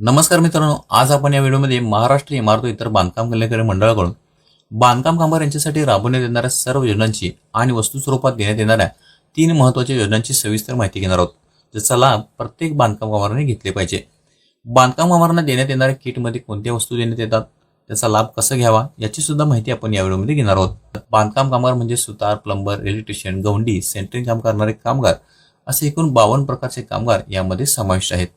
नमस्कार मित्रांनो आज आपण या व्हिडिओमध्ये महाराष्ट्र इमारत इतर बांधकाम कल्याणकारी मंडळाकडून बांधकाम कामगार यांच्यासाठी राबवण्यात येणाऱ्या सर्व योजनांची आणि वस्तू स्वरूपात देण्यात येणाऱ्या तीन महत्त्वाच्या योजनांची सविस्तर माहिती घेणार आहोत ज्याचा लाभ प्रत्येक बांधकाम कामगारांनी घेतले पाहिजे. बांधकाम कामगारांना देण्यात येणाऱ्या किटमध्ये कोणत्या वस्तू देण्यात येतात त्याचा लाभ कसा घ्यावा याची सुद्धा माहिती आपण या व्हिडिओमध्ये घेणार आहोत. बांधकाम कामगार म्हणजे सुतार प्लंबर इलेक्ट्रिशियन गवंडी सेंटरिंग काम करणारे कामगार असे एकूण बावन्न प्रकारचे कामगार यामध्ये समाविष्ट आहेत.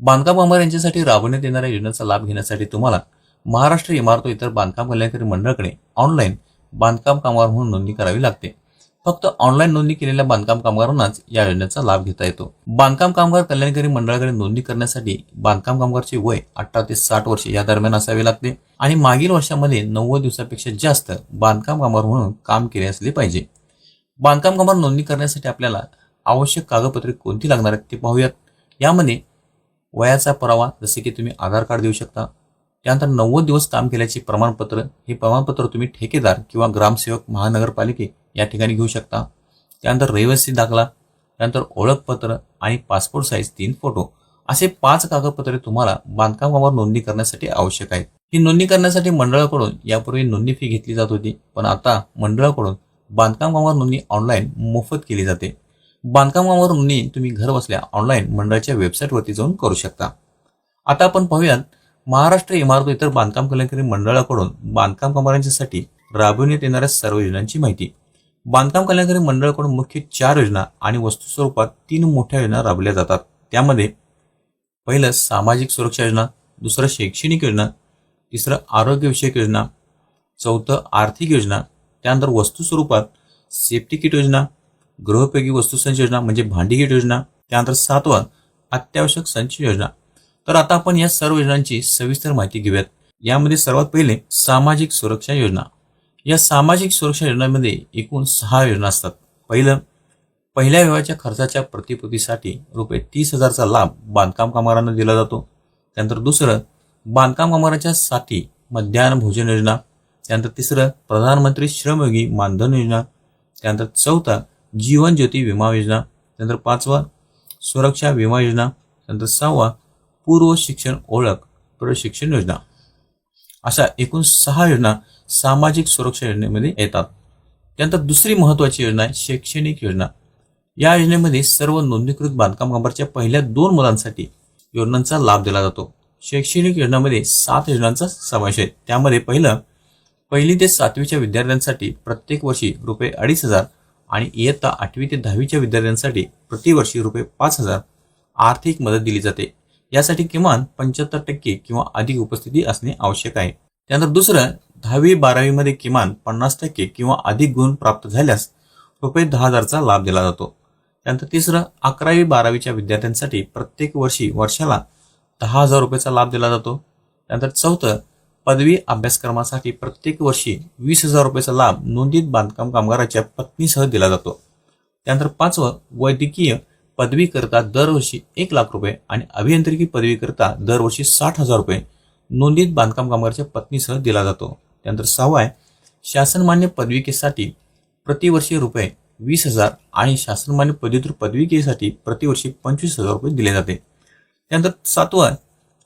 बांधकाम कामगार यांच्यासाठी राबवण्यात येणाऱ्या योजनेचा लाभ घेण्यासाठी तुम्हाला महाराष्ट्र इमारत व इतर बांधकाम कल्याणकारी मंडळाकडे ऑनलाईन बांधकाम कामगार म्हणून नोंदणी करावी लागते. फक्त ऑनलाईन नोंदणी केलेल्या बांधकाम कामगारांनाच या योजनेचा लाभ घेता येतो. बांधकाम कामगार कल्याणकारी मंडळाकडे नोंदणी करण्यासाठी बांधकाम कामगारचे वय अठरा ते साठ वर्षे या दरम्यान असावे लागते आणि मागील वर्षामध्ये नव्वद दिवसापेक्षा जास्त बांधकाम कामगार म्हणून काम केले असले पाहिजे. बांधकाम कामगार नोंदणी करण्यासाठी आपल्याला आवश्यक कागदपत्रे कोणती लागणार आहेत ते पाहूयात. यामध्ये वयाचा पुरावा जसे की तुम्ही आधार कार्ड देऊ शकता. त्यानंतर नव्वद दिवस काम केल्याचे प्रमाणपत्र हे प्रमाणपत्र तुम्ही ठेकेदार किंवा ग्रामसेवक महानगरपालिके या ठिकाणी घेऊ शकता. त्यानंतर रहिवासी दाखला त्यानंतर ओळखपत्र आणि पासपोर्ट साईज तीन फोटो असे पाच कागदपत्रे तुम्हाला बांधकामावर नोंदणी करण्यासाठी आवश्यक आहेत. ही नोंदणी करण्यासाठी मंडळाकडून यापूर्वी नोंदणी फी घेतली जात होती पण आता मंडळाकडून बांधकाम नोंदणी ऑनलाईन मोफत केली जाते. बांधकामावरून कामावर नोंदणी तुम्ही घर बसल्या ऑनलाईन मंडळाच्या वेबसाईटवरती जाऊन करू शकता. आता आपण पाहूयात महाराष्ट्र इमारत इतर बांधकाम कल्याणकारी मंडळाकडून बांधकाम कामगारांच्यासाठी राबविण्यात येणाऱ्या सर्व योजनांची माहिती. बांधकाम कल्याणकारी मंडळाकडून मुख्य चार योजना आणि वस्तू स्वरूपात तीन मोठ्या योजना राबवल्या जातात. त्यामध्ये पहिलं सामाजिक सुरक्षा योजना दुसरं शैक्षणिक योजना तिसरं आरोग्यविषयक योजना चौथं आर्थिक योजना त्यानंतर वस्तू स्वरूपात सेफ्टी किट योजना गृहोपयोगी वस्तू संच योजना म्हणजे भांडीगेट योजना त्यानंतर सातवा अत्यावश्यक संच योजना. तर आता आपण या सर्व योजनांची सविस्तर माहिती घेऊयात. यामध्ये सर्वात पहिले सामाजिक सुरक्षा योजना. या सामाजिक सुरक्षा योजनांमध्ये एकूण सहा योजना असतात. पहिलं पहिल्या विवाहाच्या खर्चाच्या प्रतिपूर्तीसाठी रुपये तीस हजारचा लाभ बांधकाम कामगारांना दिला जातो. त्यानंतर दुसरं बांधकाम कामगारांच्या साठी मध्यान्ह भोजन योजना. त्यानंतर तिसरं प्रधानमंत्री श्रमयोगी मानधन योजना. त्यानंतर चौथा जीवन ज्योती विमा योजना त्यानंतर पाचवा सुरक्षा विमा योजना त्यानंतर सहावा पूर्व शिक्षण ओळख प्रशिक्षण योजना. अशा एकूण सहा योजना सामाजिक सुरक्षा योजनेमध्ये येतात. त्यानंतर दुसरी महत्वाची योजना आहे शैक्षणिक योजना. या योजनेमध्ये सर्व नोंदणीकृत बांधकाम कामगारच्या पहिल्या दोन मुलांसाठी योजनांचा लाभ दिला जातो. शैक्षणिक योजनामध्ये सात योजनांचा समावेश आहे. त्यामध्ये पहिलं पहिली ते सातवीच्या विद्यार्थ्यांसाठी प्रत्येक वर्षी रुपये अडीच हजार आणि इयत्ता आठवी ते दहावीच्या विद्यार्थ्यांसाठी प्रतिवर्षी रुपये पाच हजार आर्थिक मदत दिली जाते. यासाठी किमान पंच्याहत्तर टक्के किंवा अधिक उपस्थिती असणे आवश्यक आहे. त्यानंतर दुसरं दहावी बारावीमध्ये किमान पन्नास टक्के किंवा अधिक गुण प्राप्त झाल्यास रुपये दहा हजारचा लाभ दिला जातो. त्यानंतर तिसरं अकरावी बारावीच्या विद्यार्थ्यांसाठी प्रत्येक वर्षी वर्षाला दहा हजार रुपयाचा लाभ दिला जातो. त्यानंतर चौथं पदवी अभ्यासक्रमासाठी प्रत्येक वर्षी वीस हजार रुपयाचा लाभ नोंदीत बांधकाम कामगाराच्या पत्नीसह दिला जातो. त्यानंतर पाचवं वैद्यकीय पदवीकरता दरवर्षी एक लाख रुपये आणि अभियांत्रिकी पदवीकरता दरवर्षी साठ हजार रुपये नोंदीत बांधकाम कामगाराच्या पत्नीसह दिला जातो. त्यानंतर सहावा आहे शासनमान्य पदविकेसाठी प्रतिवर्षी रुपये वीस हजार आणि शासनमान्य पदव्युत्तर पदविकेसाठी प्रतिवर्षी पंचवीस हजार रुपये दिले जाते. त्यानंतर सातवा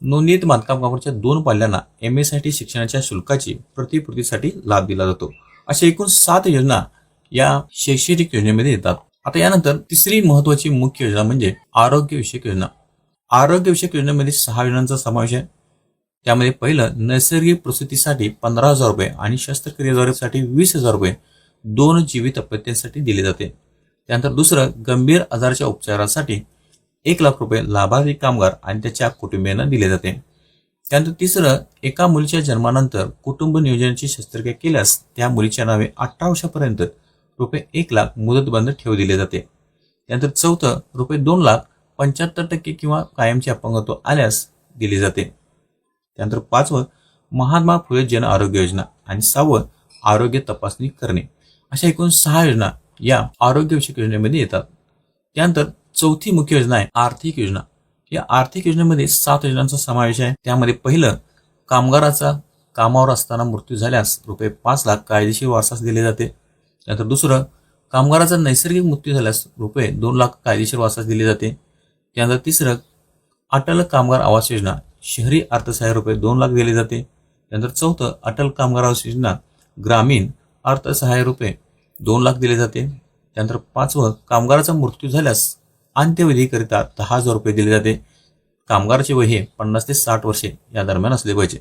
नोंदणीत बांधकाम कामगारच्या दोन पाल्यांना एम एस टी शिक्षणाच्या शुल्काची प्रतिपूर्तीसाठी लाभ दिला जातो. अशा एकूण सात योजना या शैक्षणिक योजनेमध्ये येतात. आता यानंतर तिसरी महत्वाची मुख्य योजना म्हणजे आरोग्यविषयक योजना. आरोग्यविषयक योजनेमध्ये सहा योजनांचा समावेश आहे. त्यामध्ये पहिलं नैसर्गिक प्रसूतीसाठी पंधरा हजार रुपये आणि शस्त्रक्रियेद्वारेसाठी वीस हजार रुपये दोन जीवित अपत्यांसाठी दिले जाते. त्यानंतर दुसरं गंभीर आजाराच्या उपचारासाठी एक लाख रुपये लाभार्थी कामगार आणि त्याच्या कुटुंबियांना दिले जाते. त्यानंतर तिसरं एका मुलीच्या जन्मानंतर कुटुंब नियोजनाची शस्त्रक्रिया केल्यास त्या मुलीच्या नावे अठरा वर्षापर्यंत रुपये एक लाख मुदतबंद ठेव दिले जाते. त्यानंतर चौथं रुपये दोन लाख पंच्याहत्तर टक्के किंवा कायमचे अपंगत्व आल्यास दिले जाते. त्यानंतर पाचवं महात्मा फुले जन आरोग्य योजना आणि सहावं आरोग्य तपासणी करणे. अशा एकूण सहा योजना या आरोग्यविषयक योजनेमध्ये येतात. त्यानंतर चौथी मुख्य योजना आहे आर्थिक योजना. या आर्थिक योजनेमध्ये सात योजनांचा समावेश आहे. त्यामध्ये पहिलं कामगाराचा कामावर असताना मृत्यू झाल्यास रुपये पाच लाख कायदेशीर वारसास दिले जाते. त्यानंतर दुसरं कामगाराचा नैसर्गिक मृत्यू झाल्यास रुपये दोन लाख कायदेशीर वारसास दिले जाते. त्यानंतर तिसरं अटल कामगार आवास योजना शहरी अर्थसहाय्य रुपये दोन लाख दिले जाते. त्यानंतर चौथं अटल कामगार आवास योजना ग्रामीण अर्थसहाय्य रुपये दोन लाख दिले जाते. त्यानंतर पाचवं कामगाराचा मृत्यू झाल्यास अंत्यविधीकरिता दहा हजार रुपये दिले जाते. कामगाराचे वय हे पन्नास ते साठ वर्षे या दरम्यान असले पाहिजे.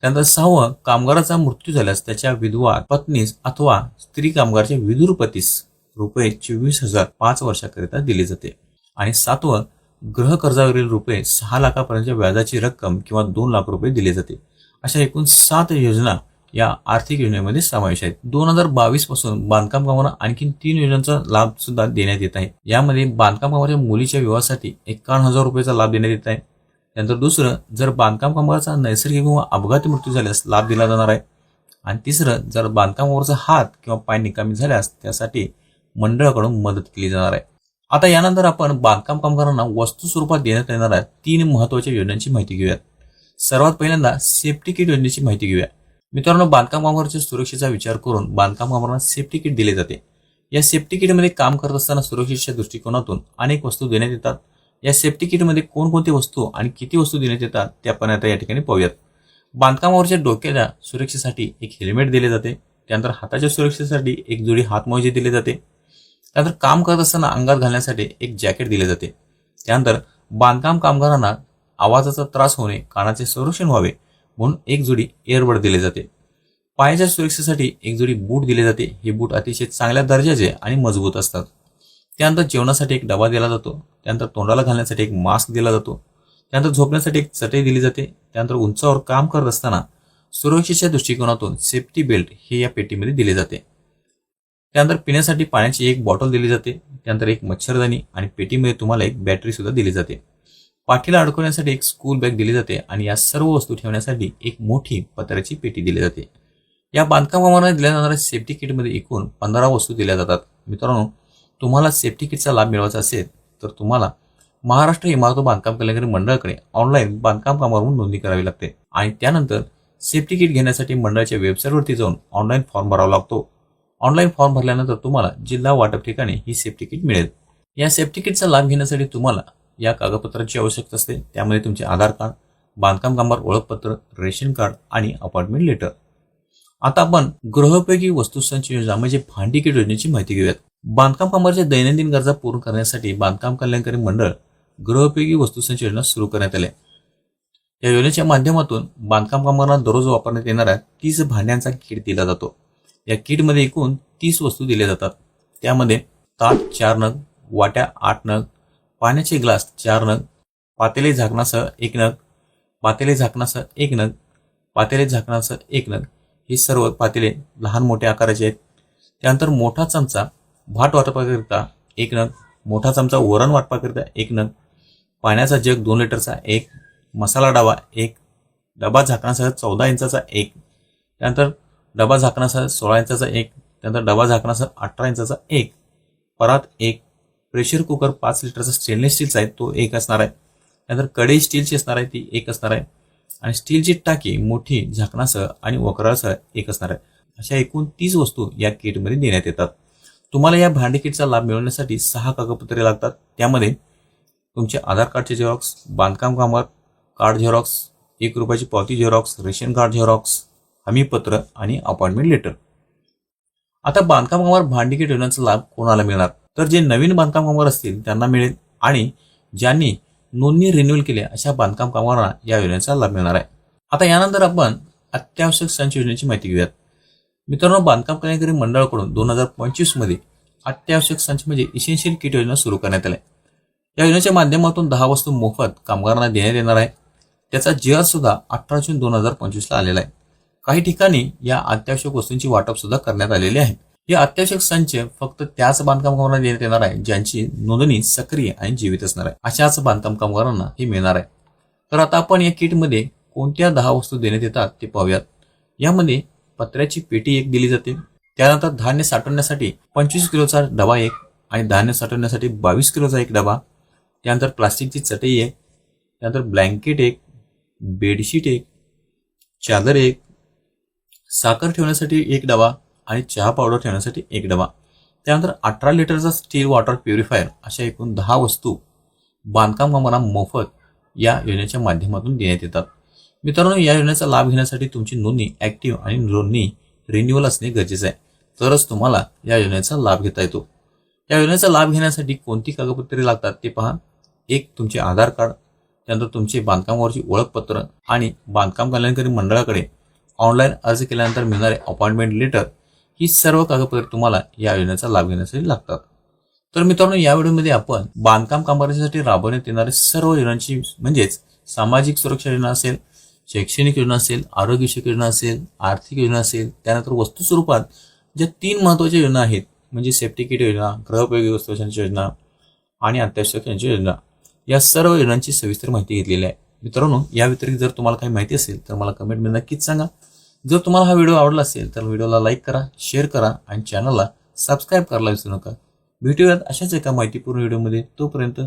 त्यानंतर सहावं कामगाराचा मृत्यू झाल्यास त्याच्या विधवा पत्नीस अथवा स्त्री कामगारच्या विदुरपतीस रुपये चोवीस हजार पाच वर्षाकरिता दिले जाते. आणि सातवं गृहकर्जावरील रुपये सहा लाखापर्यंतच्या व्याजाची रक्कम किंवा दोन लाख रुपये दिले जाते. अशा एकूण सात योजना या आर्थिक योजनेमध्ये समावेश आहेत दोन हजार बावीसपासून बांधकाम कामांना आणखी तीन योजनांचा लाभ सुद्धा देण्यात येत आहे. यामध्ये बांधकाम कामाच्या मुलीच्या विवाहासाठी एकावन्न हजार रुपयाचा लाभ देण्यात येत आहे. त्यानंतर दुसरं जर बांधकाम कामगाराचा नैसर्गिक किंवा अपघाती मृत्यू झाल्यास लाभ दिला जाणार आहे. आणि तिसरं जर बांधकामावरचा हात किंवा पाय निकामी झाल्यास त्यासाठी मंडळाकडून मदत केली जाणार आहे. आता यानंतर आपण बांधकाम कामगारांना वस्तू स्वरूपात देण्यात येणाऱ्या तीन महत्त्वाच्या योजनांची माहिती घेऊयात. सर्वात पहिल्यांदा सेफ्टी किट योजनेची माहिती घेऊया. मित्रांनो बांधकाम कामगारांच्या सुरक्षेचा विचार करून बांधकाम कामगारांना सेफ्टी किट दिले जाते. या सेफ्टी किटमध्ये काम करत असताना सुरक्षेच्या दृष्टिकोनातून अनेक वस्तू देण्यात येतात. या सेफ्टी किटमध्ये कोणकोणती वस्तू आणि किती वस्तू देण्यात येतात ते आपण आता या ठिकाणी पाहूयात. बांधकामावरच्या डोक्याच्या सुरक्षेसाठी एक हेल्मेट दिले जाते. त्यानंतर हाताच्या सुरक्षेसाठी एक जोडी हातमोजे दिले जाते. त्यानंतर काम करत असताना अंगात घालण्यासाठी एक जॅकेट दिले जाते. त्यानंतर बांधकाम कामगारांना आवाजाचा त्रास होणे कानाचे संरक्षण व्हावे म्हणून एक जोडी एअरबड दिले जाते. पायाच्या सुरक्षेसाठी एक जोडी बूट दिले जाते. हे बूट अतिशय चांगल्या दर्जाचे आणि मजबूत असतात. त्यानंतर जेवणासाठी एक डबा दिला जातो. त्यानंतर तोंडाला घालण्यासाठी एक मास्क दिला जातो. त्यानंतर झोपण्यासाठी एक चटई दिली जाते. त्यानंतर उंचावर काम करत असताना सुरक्षेच्या दृष्टिकोनातून सेफ्टी बेल्ट हे या पेटीमध्ये दिले जाते. त्यानंतर पिण्यासाठी पाण्याची एक बॉटल दिली जाते. त्यानंतर एक मच्छरदाणी आणि पेटीमध्ये तुम्हाला एक बॅटरी सुद्धा दिली जाते. पाठीला अडकवण्यासाठी एक स्कूल बॅग दिली जाते आणि या सर्व वस्तू ठेवण्यासाठी एक मोठी पत्र्याची पेटी दिली जाते. या बांधकाम कामांना दिल्या जाणाऱ्या सेफ्टी किटमध्ये एकूण पंधरा वस्तू दिल्या जातात. मित्रांनो तुम्हाला सेफ्टी किटचा लाभ मिळवायचा असेल तर तुम्हाला महाराष्ट्र इमारत बांधकाम कल्याणकारी मंडळाकडे ऑनलाईन बांधकाम कामावरून नोंदणी करावी लागते. आणि त्यानंतर सेफ्टी किट घेण्यासाठी मंडळाच्या वेबसाईटवरती जाऊन ऑनलाईन फॉर्म भरावा लागतो. ऑनलाईन फॉर्म भरल्यानंतर तुम्हाला जिल्हा वाटप ठिकाणी ही सेफ्टी किट मिळेल. या सेफ्टी किटचा लाभ घेण्यासाठी तुम्हाला या कागदपत्राची आवश्यकता असते. त्यामध्ये तुमचे आधार कार्ड बांधकाम कामगार ओळखपत्र रेशन कार्ड आणि अपॉइंटमेंट लेटर. आता आपण गृहोपयोगी वस्तुस्थांची योजना म्हणजे भांडी किट योजनेची माहिती घेऊयात. बांधकाम कामाच्या दैनंदिन गरजा पूर्ण करण्यासाठी बांधकाम कल्याणकारी मंडळ गृहोपयोगी वस्तुसंच योजना सुरू करण्यात आली या योजनेच्या माध्यमातून बांधकाम कामगारांना दररोज वापरण्यात येणाऱ्या तीस भांड्यांचा किट दिला जातो. या किटमध्ये एकूण तीस वस्तू दिल्या जातात. त्यामध्ये ताट चार नग वाट्या आठ नग पाण्याचे ग्लास चार नग पातेले झाकणासह एक नग पातेले झाकणासह एक नग पातेले झाकणासह एक नग. हे सर्व पातेले लहान मोठ्या आकाराचे आहेत. त्यानंतर मोठा चमचा भात वाटपाकरिता एक नग मोठा चमचा वरण वाटपाकरिता एक नग पाण्याचा जग दोन लिटरचा एक मसाला डबा एक डबा झाकणासह चौदा इंचाचा एक त्यानंतर डबा झाकणासह सोळा इंचाचा एक त्यानंतर डबा झाकणासह अठरा इंचाचा एक परात एक प्रेशर कुकर पाच लिटरचा स्टेनलेस स्टीलचा आहे तो एक असणार आहे. त्यानंतर कढई स्टीलची असणार आहे ती एक असणार आहे. आणि स्टीलची टाकी मोठी झाकणासह आणि वक्रासह एक असणार आहे. अशा एकूण तीस वस्तू या किटमध्ये देण्यात येतात. तुम्हाला या भांडे किटचा लाभ मिळवण्यासाठी सहा कागदपत्रे लागतात. त्यामध्ये तुमचे आधार कार्डचे झेरॉक्स बांधकाम कामगार कार्ड झेरॉक्स एक रुपयाची पावती झेरॉक्स रेशन कार्ड झेरॉक्स हमीपत्र आणि अपॉइंटमेंट लेटर. आता बांधकाम कामगार भांडी किट योजनेचा लाभ कोणाला मिळणार? तर जे नवीन बांधकाम कामगार असतील त्यांना मिळेल आणि ज्यांनी नोंदणी रिन्यूअल केली अशा बांधकाम कामगारांना या योजनेचा लाभ मिळणार आहे. आता यानंतर आपण अत्यावश्यक संच योजनेची माहिती घेऊयात. मित्रांनो बांधकाम कल्याणकारी मंडळाकडून दोन हजार पंचवीसमध्ये अत्यावश्यक संच म्हणजे इसेन्शियल किट योजना सुरू करण्यात आली या योजनेच्या माध्यमातून दहा वस्तू मोफत कामगारांना देण्यात येणार आहे. त्याचा जी सुद्धा अठरा जून दोन हजार पंचवीसला आलेला आहे. काही ठिकाणी या अत्यावश्यक वस्तूंची वाटप सुद्धा करण्यात आलेली आहे. हे अत्यावश्यक संच फक्त त्याच बांधकाम कामगारांना देण्यात येणार आहे ज्यांची नोंदणी सक्रिय आणि जीवित असणार आहे. अशाच बांधकाम कामगारांना हे मिळणार आहे. तर आता आपण या किटमध्ये कोणत्या दहा वस्तू देण्यात येतात ते पाहूयात. यामध्ये पत्र्याची पेटी एक दिली जाते. त्यानंतर धान्य साठवण्यासाठी पंचवीस किलोचा डबा एक आणि धान्य साठवण्यासाठी बावीस किलोचा एक डबा. त्यानंतर प्लास्टिकची चटई एक. त्यानंतर ब्लँकेट एक बेडशीट एक चादर एक. साखर ठेवण्यासाठी एक डबा. आणि चहा पावडर ठेवण्यासाठी एक डबा. त्यानंतर अठरा लिटरचा स्टील वॉटर प्युरिफायर अशा एकूण दहा वस्तू बांधकाम कामांना मोफत या योजनेच्या माध्यमातून देण्यात येतात. मित्रांनो या योजनेचा लाभ घेण्यासाठी तुमची नोंदणी ऍक्टिव्ह आणि नोंदणी रिन्युअल असणे गरजेचे आहे. तरच तुम्हाला या योजनेचा लाभ घेता येतो. या योजनेचा लाभ घेण्यासाठी कोणती कागदपत्रे लागतात ते पहा. एक तुमचे आधार कार्ड त्यानंतर तुमचे बांधकामावरची ओळखपत्र आणि बांधकाम कल्याणकारी मंडळाकडे ऑनलाईन अर्ज केल्यानंतर मिळणारे अपॉइंटमेंट लेटर ही सर्व कागदपत्रे तुम्हाला या योजनेचा लाभ घेण्यासाठी लागतात. तर मित्रांनो या व्हिडिओमध्ये आपण बांधकाम कामगारांसाठी राबवण्यात येणाऱ्या सर्व योजनांची म्हणजेच सामाजिक सुरक्षा योजना असेल शैक्षणिक योजना असेल आरोग्यविषयक योजना असेल आर्थिक योजना असेल त्यानंतर वस्तू स्वरूपात ज्या तीन महत्त्वाच्या योजना आहेत म्हणजे सेफ्टी किट योजना ग्रहपयोगी वस्तू योजना आणि अत्यावश्यक यांची योजना या सर्व योजनांची सविस्तर माहिती घेतलेली आहे. मित्रांनो या व्यतिरिक्त जर तुम्हाला काही माहिती असेल तर मला कमेंटमध्ये नक्कीच सांगा. जर तुम्हाला हा व्हिडिओ आवडला असेल तर व्हिडिओला लाईक करा शेअर करा आणि चॅनलला सबस्क्राईब करायला विसरू नका. भेटूयात अशाच एका माहितीपूर्ण व्हिडिओमध्ये. तोपर्यंत